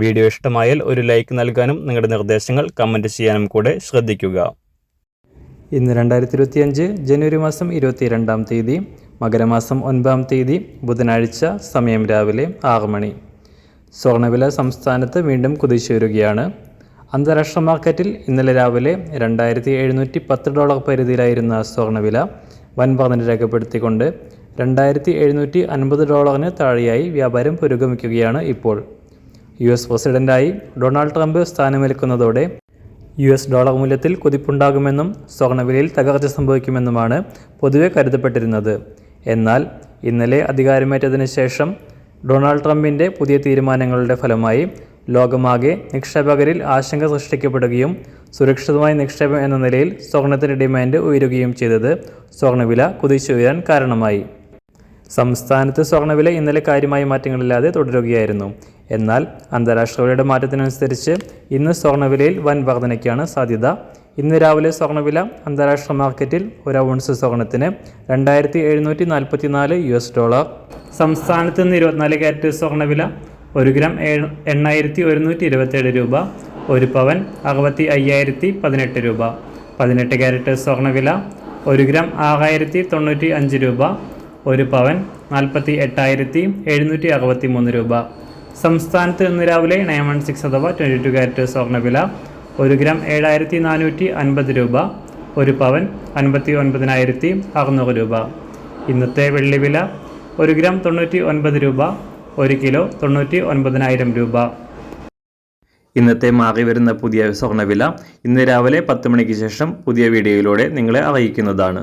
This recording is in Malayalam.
വീഡിയോ ഇഷ്ടമായാൽ ഒരു ലൈക്ക് നൽകാനും നിങ്ങളുടെ നിർദ്ദേശങ്ങൾ കമന്റ് ചെയ്യാനും കൂടെ ശ്രദ്ധിക്കുക. ഇന്ന് രണ്ടായിരത്തി ഇരുപത്തിയഞ്ച് ജനുവരി മാസം ഇരുപത്തി രണ്ടാം തീയതി മകരമാസം ഒൻപതാം തീയതി ബുധനാഴ്ച സമയം രാവിലെ ആറ് മണി. സ്വർണവില സംസ്ഥാനത്ത് വീണ്ടും കുതിച്ചുയരുകയാണ്. അന്താരാഷ്ട്ര മാർക്കറ്റിൽ ഇന്നലെ രാവിലെ രണ്ടായിരത്തി എഴുന്നൂറ്റി പത്ത് ഡോളർ പരിധിയിലായിരുന്ന സ്വർണവില വൻ രേഖപ്പെടുത്തിക്കൊണ്ട് രണ്ടായിരത്തി എഴുന്നൂറ്റി അൻപത് ഡോളറിന് താഴെയായി വ്യാപാരം പുരോഗമിക്കുകയാണ് ഇപ്പോൾ. യു എസ് പ്രസിഡന്റായി ഡൊണാൾഡ് ട്രംപ് സ്ഥാനമേൽക്കുന്നതോടെ യു എസ് ഡോളർ മൂല്യത്തിൽ കുതിപ്പുണ്ടാകുമെന്നും സ്വർണവിലയിൽ തകർച്ച സംഭവിക്കുമെന്നുമാണ് പൊതുവെ കരുതപ്പെട്ടിരുന്നത്. എന്നാൽ ഇന്നലെ അധികാരമേറ്റതിന് ശേഷം ഡൊണാൾഡ് ട്രംപിന്റെ പുതിയ തീരുമാനങ്ങളുടെ ഫലമായി ലോകമാകെ നിക്ഷേപകരിൽ ആശങ്ക സൃഷ്ടിക്കപ്പെടുകയും സുരക്ഷിതമായ നിക്ഷേപം എന്ന നിലയിൽ സ്വർണത്തിന്റെ ഡിമാൻഡ് ഉയരുകയും ചെയ്തത് സ്വർണവില കുതിച്ചുയരാൻ കാരണമായി. സംസ്ഥാനത്ത് സ്വർണവില ഇന്നലെ കാര്യമായ മാറ്റങ്ങളില്ലാതെ തുടരുകയായിരുന്നു. എന്നാൽ അന്താരാഷ്ട്ര വിലയുടെ മാറ്റത്തിനനുസരിച്ച് ഇന്ന് സ്വർണവിലയിൽ വൻ വർധനയ്ക്കാണ് സാധ്യത. ഇന്ന് രാവിലെ സ്വർണവില അന്താരാഷ്ട്ര മാർക്കറ്റിൽ ഒരു ഔൺസ് സ്വർണത്തിന് രണ്ടായിരത്തി എഴുന്നൂറ്റി നാൽപ്പത്തി നാല് യു എസ് ഡോളർ. സംസ്ഥാനത്ത് നിന്ന് ഇരുപത്തിനാല് കാരറ്റ് സ്വർണവില ഒരു ഗ്രാം എണ്ണായിരത്തി ഒരുന്നൂറ്റി ഇരുപത്തേഴ് രൂപ ഒരു പവൻ അറുപത്തി അയ്യായിരത്തി പതിനെട്ട് രൂപ. പതിനെട്ട് കാരറ്റ് സ്വർണവില ഒരു ഗ്രാം ആറായിരത്തി തൊണ്ണൂറ്റി അഞ്ച് രൂപ ഒരു പവൻ നാൽപ്പത്തി എട്ടായിരത്തി എഴുന്നൂറ്റി അറുപത്തി മൂന്ന് രൂപ. സംസ്ഥാനത്ത് ഇന്ന് രാവിലെ നയൻ വൺ സിക്സ് അഥവാ ട്വന്റി ടു ക്യാരറ്റ് സ്വർണവില ഒരു ഗ്രാം ഏഴായിരത്തി നാനൂറ്റി അൻപത് രൂപ ഒരു പവൻ അൻപത്തി ഒൻപതിനായിരത്തി അറുന്നൂറ് രൂപ. ഇന്നത്തെ വെള്ളി വില ഒരു ഗ്രാം തൊണ്ണൂറ്റി ഒൻപത് രൂപ ഒരു കിലോ തൊണ്ണൂറ്റി ഒൻപതിനായിരം രൂപ. ഇന്നത്തെ മാറി വരുന്ന പുതിയ സ്വർണവില ഇന്ന് രാവിലെ പത്ത് മണിക്ക് ശേഷം പുതിയ വീഡിയോയിലൂടെ നിങ്ങളെ അറിയിക്കുന്നതാണ്.